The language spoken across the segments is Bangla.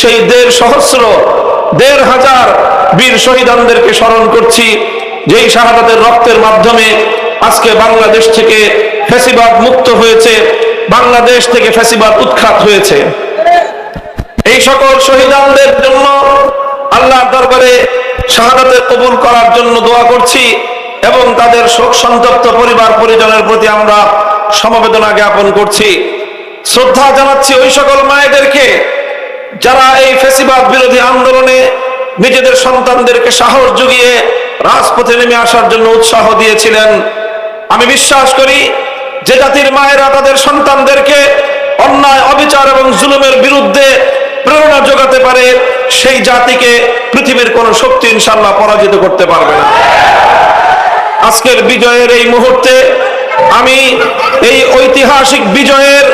সেই দেড় সহস্র, দেড় হাজার বীর শহীদানদেরকে স্মরণ করছি, যেই শাহাদাতের রক্তের মাধ্যমে আজকে বাংলাদেশ থেকে ফ্যাসিবাদ মুক্ত হয়েছে, বাংলাদেশ থেকে ফ্যাসিবাদ উৎখাত হয়েছে। এই সকল শহীদানদের জন্য আল্লাহর দরবারে শাহাদাতের কবুল করার জন্য দোয়া করছি এবং তাদের শোক সন্তপ্ত পরিবার পরিজনের প্রতি আমরা সমবেদনা জ্ঞাপন করছি। শ্রদ্ধা জানাচ্ছি ওই সকল মায়েদেরকে যারা এই ফেসিবাদ বিরোধী আন্দোলনে নিজেদের সন্তানদেরকে সাহস জুগিয়ে রাজপথে নেমে আসার জন্য উৎসাহ দিয়েছিলেন, আমি বিশ্বাস করি যে জাতির মায়েরা তাদের সন্তানদেরকে অন্যায়, অবিচার এবং জুলুমের বিরুদ্ধে প্রেরণা যোগাতে পারে, সেই জাতিকে পৃথিবীর কোন শক্তি ইনশাল্লাহ পরাজিত করতে পারবে না। আজকের বিজয়ের এই মুহূর্তে আমি এই ঐতিহাসিক বিজয়ের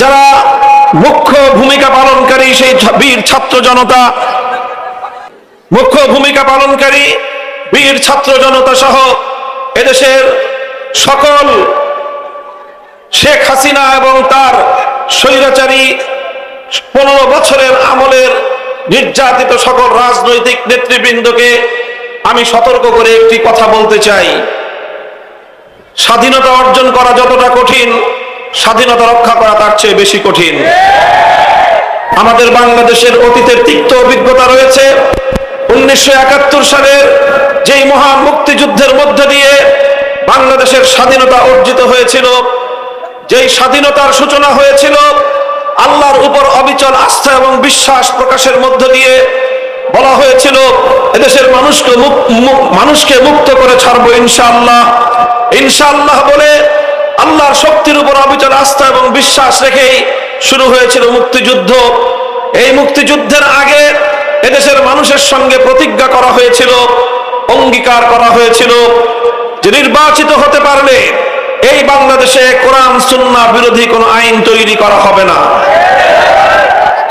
যারা মুখ্য ভূমিকা পালনকারী, সেই বীর ছাত্র জনতা, মুখ্য ভূমিকা পালনকারী, বীর ছাত্র জনতা সহ এদেশের সকল শেখ হাসিনা এবং তার স্বৈরাচারী পনেরো বছরের আমলের নির্যাতিত সকল রাজনৈতিক নেতৃবৃন্দকে আমি সতর্ক করে একটি কথা বলতে চাই। স্বাধীনতা অর্জন করা যতটা কঠিন, স্বাধীনতা রক্ষা করা তার চেয়ে বেশি কঠিন। আমাদের বাংলাদেশের অতীতের তিক্ত অভিজ্ঞতা রয়েছে। উনিশশো একাত্তর সালের যেই মহান মুক্তিযুদ্ধের মধ্য দিয়ে বাংলাদেশের স্বাধীনতা অর্জিত হয়েছিল, যেই স্বাধীনতার সূচনা হয়েছিল, আল্লাহর উপর অবিচল আস্থা এবং বিশ্বাস প্রকাশের মধ্য দিয়ে বলা হয়েছিল, এদেশের মানুষকে মানুষকে মুক্ত করে ছাড়বো ইনশাআল্লাহ। ইনশাআল্লাহ বলে আল্লাহর শক্তির উপর অবিচল আস্থা এবং বিশ্বাস রেখেই শুরু হয়েছিল মুক্তিযুদ্ধ। এই মুক্তিযুদ্ধের আগে এদেশের মানুষের সঙ্গে প্রতিজ্ঞা করা হয়েছিল, অঙ্গীকার করা হয়েছিল যে নির্বাচিত হতে পারলে এই বাংলাদেশে কোরআন সুন্না বিরোধী কোনো আইন তৈরি করা হবে না।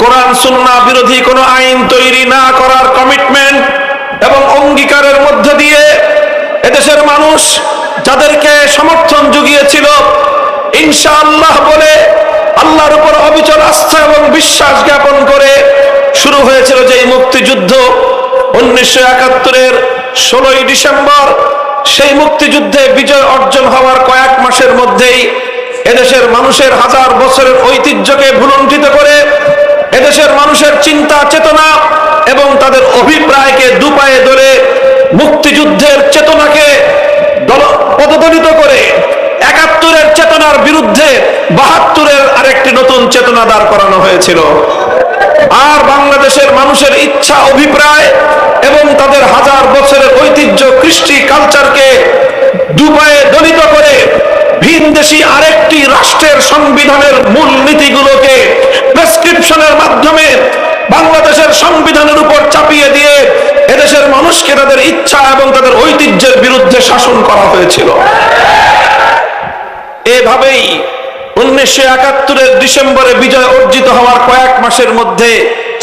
কোরআন সুন্না বিরোধী কোনো আইন তৈরি না করার কমিটমেন্ট এবং অঙ্গীকারের মধ্য দিয়ে এদেশের মানুষ যাদেরকে সমর্থন জুগিয়েছিল, ইনশাআল্লাহ বলে আল্লাহর উপর অবিচল আস্থা এবং বিশ্বাস জ্ঞাপন করে শুরু হয়েছিল যে এই মুক্তিযুদ্ধ। উনিশশো একাত্তরের ষোলোই ডিসেম্বর সেই মুক্তিযুদ্ধে বিজয় অর্জন হওয়ার কয়েক মাসের মধ্যেই এদেশের মানুষের হাজার বছরের ঐতিহ্যকে ভুলুণ্ঠিত করে এদেশের মানুষের চিন্তা, চেতনা এবং তাদের অভিপ্রায়কে দুপায়ে ধরে মুক্তিযুদ্ধের চেতনাকে দল- পদদলিত করে একাত্তরের চেতনার বিরুদ্ধে বাহাত্তরের আরেকটি নতুন চেতনা দাঁড় করানো হয়েছিল। আর বাংলাদেশের মানুষের ইচ্ছা, অভিপ্রায় এবং তাদের হাজার বছরের ঐতিহ্য, কৃষ্টি, কালচারকে দুপায়ে দলিত করে ভিনদেশি আরেকটি রাষ্ট্রের সংবিধানের মূল নীতিগুলোকে প্রেসক্রিপশনের মাধ্যমে বাংলাদেশের সংবিধানের উপর চাপিয়ে দিয়ে এদেশের মানুষকে তাদের ইচ্ছা এবং তাদের ঐতিহ্যের বিরুদ্ধে শাসন করা হয়েছিল। এভাবেই উনিশশো একাত্তরের ডিসেম্বরে বিজয় অর্জিত হওয়ার কয়েক মাসের মধ্যে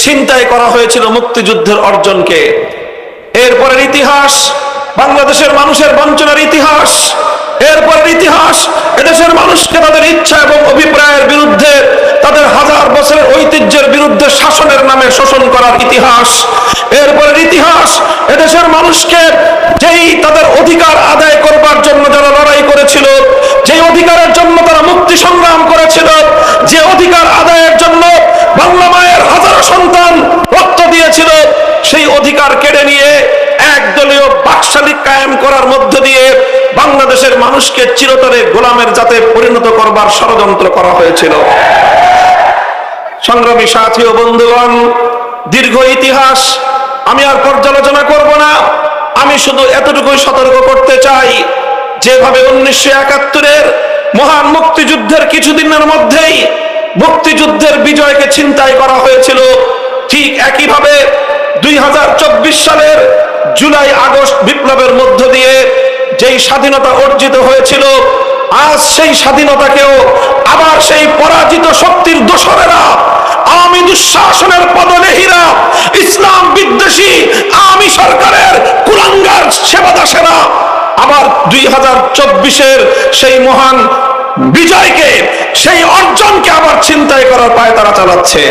ছিনতাই করা হয়েছিল মুক্তিযুদ্ধের অর্জনকে। এরপরের ইতিহাস, বাংলাদেশের মানুষের বঞ্চনার ইতিহাস, এরপরের ইতিহাস, এদেশের মানুষকে তাদের ইচ্ছা এবং অভিপ্রায়ের বিরুদ্ধে, তাদের হাজার বছরের ঐতিহ্যের বিরুদ্ধে শাসনের নামে শোষণ করার ইতিহাস এরপরের ইতিহাস, এদেশের মানুষকে যেই তাদের অধিকার আদায় করবার জন্য যারা লড়াই করেছিল যে অধিকারের জন্য তারা মুক্তি সংগ্রাম করেছিল, যে অধিকার আদায়ের জন্য বাংলা মায়ের হাজারো সন্তান রক্ত দিয়েছিল, সেই অধিকার কেড়ে নিয়ে একদলীয় বাকশালী কায়েম করার মধ্য দিয়ে বাংলাদেশের মানুষকে চিরতরে গোলামের জাতে পরিণত করবার ষড়যন্ত্র করা হয়েছিল। সংগ্রামী সাথী ও বন্ধুগণ, দীর্ঘ ইতিহাস আমি আর পর্যালোচনা করব না। আমি শুধু এতটুকুই সতর্ক করতে চাই, যেভাবে উনিশশো একাত্তরের মহান মুক্তিযুদ্ধের কিছুদিনের মধ্যেই মুক্তিযুদ্ধের বিজয়কে ছিনতাই করা হয়েছিল, ঠিক একইভাবে দুই হাজার চব্বিশ সালের জুলাই আগস্ট বিপ্লবের মধ্য দিয়ে যেই স্বাধীনতা অর্জিত হয়েছিল, আজ সেই স্বাধীনতাকেও আবার সেই পরাজিত শক্তির দোসরেরা দুঃশাসনের পদলেহীরা ইসলাম বিদ্বেষী, আমি সরকারের কুলাঙ্গার, সেবা দাসেরা। আবার দুই হাজার চব্বিশের সেই মহান বিজয়কে, সেই অর্জনকে আবার ছিনতাই করার পায় তারা চালাচ্ছে।